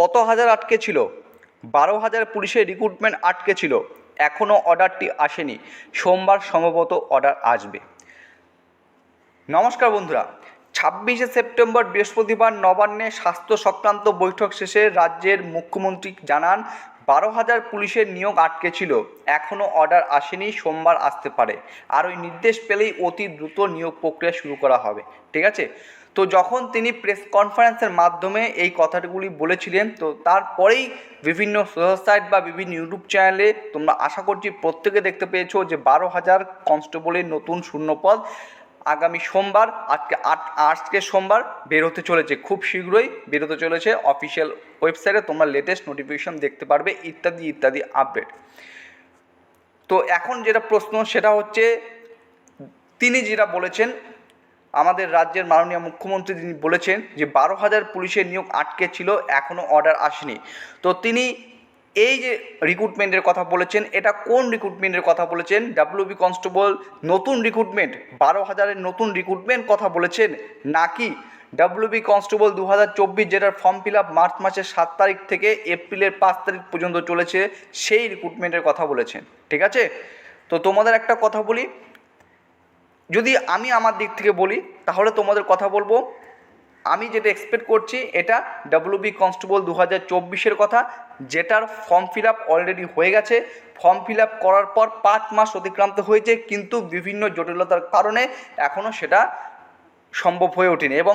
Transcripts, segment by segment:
কত হাজার আটকে ছিল? বারো হাজার পুলিশের রিক্রুটমেন্ট আটকে ছিল। এখনও অর্ডারটি আসেনি। সোমবার সম্ভবত অর্ডার আসবে। নমস্কার বন্ধুরা। ছাব্বিশে সেপ্টেম্বর বৃহস্পতিবার নবান্নে স্বাস্থ্য সংক্রান্ত বৈঠক শেষে রাজ্যের মুখ্যমন্ত্রী জানান, বারো হাজার পুলিশের নিয়োগ আটকে ছিল। এখনও অর্ডার আসেনি, সোমবার আসতে পারে। আর ওই নির্দেশ পেলেই অতি দ্রুত নিয়োগ প্রক্রিয়া শুরু করা হবে। ঠিক আছে? তো যখন তিনি প্রেস কনফারেন্সের মাধ্যমে এই কথাগুলি বলেছিলেন, তো তারপরেই বিভিন্ন সোশ্যাল সাইট বা বিভিন্ন ইউটিউব চ্যানেলে তোমরা আশা করছি প্রত্যেকে দেখতে পেয়েছ যে বারো হাজার কনস্টেবলের নতুন শূন্যপদ আগামী সোমবার, আজকে আট, আজকে সোমবার বেরোতে চলেছে। খুব শীঘ্রই বেরোতে চলেছে অফিসিয়াল ওয়েবসাইটে তোমরা লেটেস্ট নোটিফিকেশন দেখতে পারবে, ইত্যাদি ইত্যাদি আপডেট তো এখন যেটা প্রশ্ন, সেটা হচ্ছে, তিনি যেটা বলেছেন আমাদের রাজ্যের মাননীয় মুখ্যমন্ত্রী তিনি বলেছেন যে বারো হাজার পুলিশের নিয়োগ আটকে ছিল এখনও অর্ডার আসেনি। তো তিনি এই যে রিক্রুটমেন্টের কথা বলেছেন, এটা কোন রিক্রুটমেন্টের কথা বলেছেন? ডাব্লিউবি কনস্টেবল নতুন রিক্রুটমেন্ট বারো হাজারের নতুন রিক্রুটমেন্ট কথা বলেছেন নাকি? ডাব্লিউবি কনস্টেবল দু হাজার চব্বিশ যেটার ফর্ম ফিল আপ মার্চ মাসের সাত তারিখ থেকে এপ্রিলের পাঁচ তারিখ পর্যন্ত চলেছে, সেই রিক্রুটমেন্টের কথা বলেছেন। ঠিক আছে? তো তোমাদের একটা কথা বলি যদি আমি আমার দিক থেকে বলি, তাহলে তোমাদের কথা বলব। আমি যেটা এক্সপেক্ট করছি, এটা ডাব্লিউবি কনস্টেবল দু হাজার চব্বিশের কথা, যেটার ফর্ম ফিল আপ অলরেডি হয়ে গেছে। ফর্ম ফিল আপ করার পর পাঁচ মাস অতিক্রান্ত হয়েছে, কিন্তু বিভিন্ন জটিলতার কারণে এখনও সেটা সম্ভব হয়ে ওঠেনি। এবং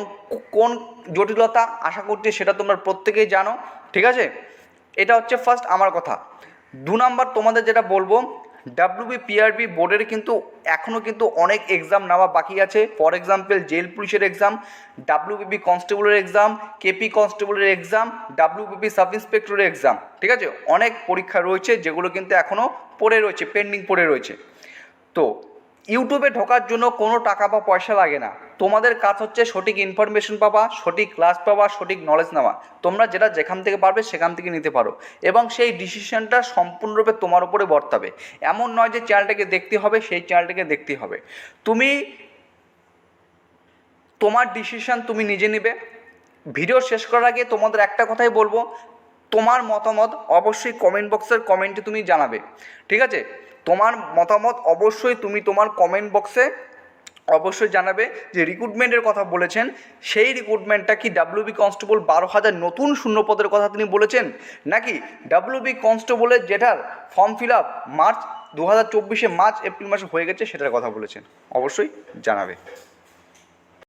কোন জটিলতা আশা করছি সেটা তোমরা প্রত্যেকেই জানো, ঠিক আছে? এটা হচ্ছে ফার্স্ট আমার কথা। দু নাম্বার তোমাদের যেটা বলব ডাব্লিউবি পিআরবি বোর্ডের কিন্তু এখনও কিন্তু অনেক এক্সাম নেওয়া বাকি আছে। ফর এক্সাম্পল জেল পুলিশের এক্সাম ডাব্লিউবিপি কনস্টেবলের এক্সাম কেপি কনস্টেবলের এক্সাম ডাব্লিউবিপি সাব ইন্সপেক্টরের এক্সাম ঠিক আছে? অনেক পরীক্ষা রয়েছে যেগুলো কিন্তু এখনও পড়ে রয়েছে পেন্ডিং পড়ে রয়েছে। তো ইউটিউবে ঢোকার জন্য কোনো টাকা বা পয়সা লাগে না। তোমাদের কাজ হচ্ছে সঠিক ইনফরমেশন পাবা সঠিক ক্লাস পাবা সঠিক নলেজ নেওয়া। তোমরা যেটা যেখান থেকে পারবে সেখান থেকে নিতে পারো। এবং সেই ডিসিশনটা সম্পূর্ণরূপে তোমার উপরে বর্তাবে। এমন নয় যে চ্যানেলটাকে দেখতে হবে, সেই চ্যানেলটাকে দেখতে হবে। তুমি, তোমার ডিসিশন তুমি নিজে নেবে। ভিডিও শেষ করার আগে তোমাদের একটা কথাই বলব তোমার মতামত অবশ্যই কমেন্ট বক্সের কমেন্টে তুমি জানাবে। ঠিক আছে? তোমার মতামত অবশ্যই তুমি তোমার কমেন্ট বক্সে অবশ্যই জানাবে যে রিক্রুটমেন্টের কথা বলেছেন। সেই রিক্রুটমেন্টটা কি ডাব্লিউবি কনস্টেবল বারো হাজার নতুন শূন্যপদের কথা তিনি বলেছেন? নাকি ডাব্লিউবি কনস্টেবলের যেটার ফর্ম ফিল আপ মার্চ দু হাজার চব্বিশে মার্চ এপ্রিল মাসে হয়ে গেছে সেটার কথা বলেছেন? অবশ্যই জানাবে।